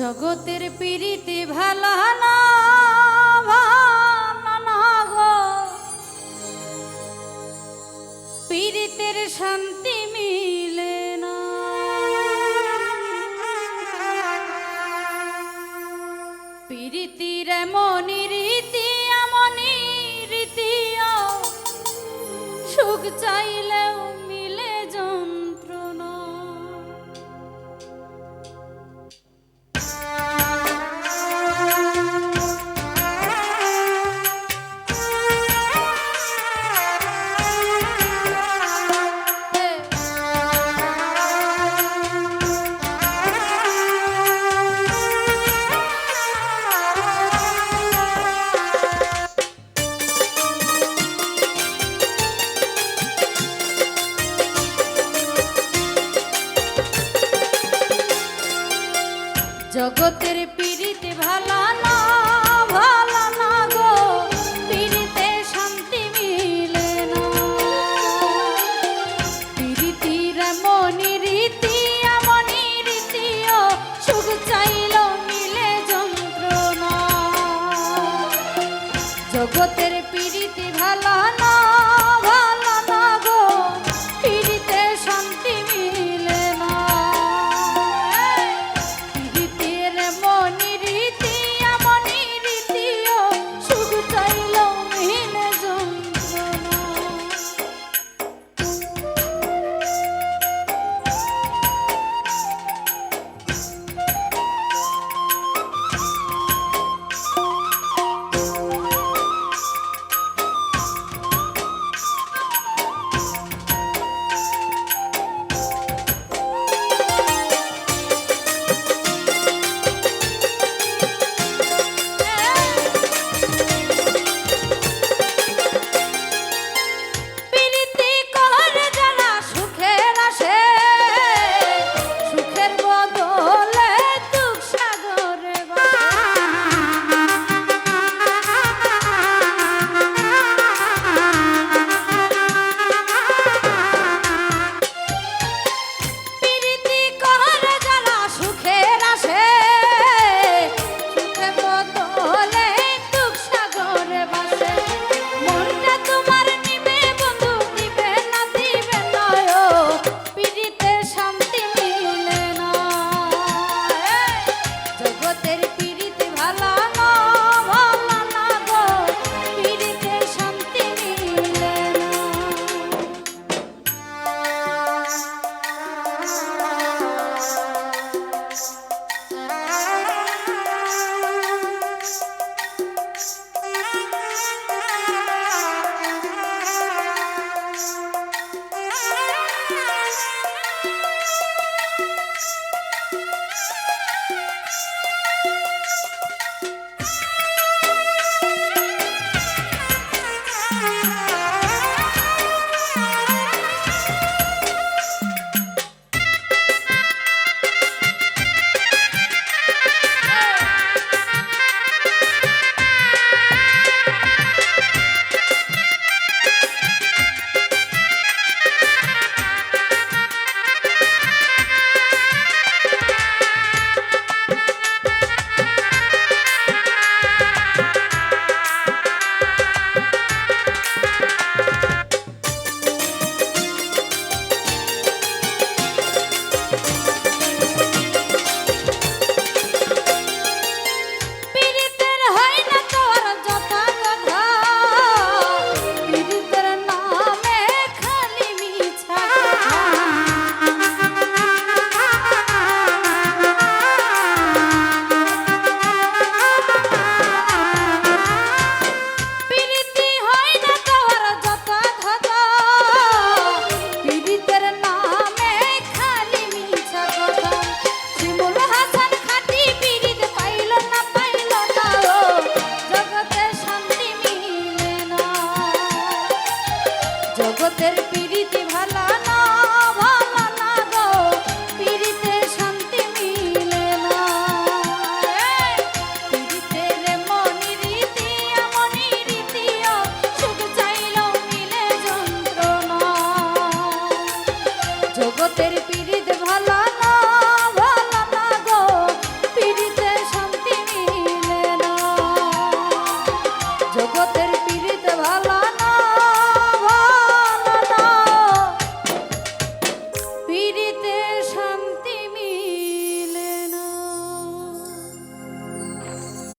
জগতের পিরিতি ভালো না শান্তি জগতের পীড়িত ভালা না ভালা না গো। পীড়িতে শান্তি মিলে না। পীড়িতির মনি রীতি আমনি রীতিও সুখ চাইল মিলে যন্ত্রণা। জগতের পীড়িত ভালা না জগতের পিড়িতি ভালো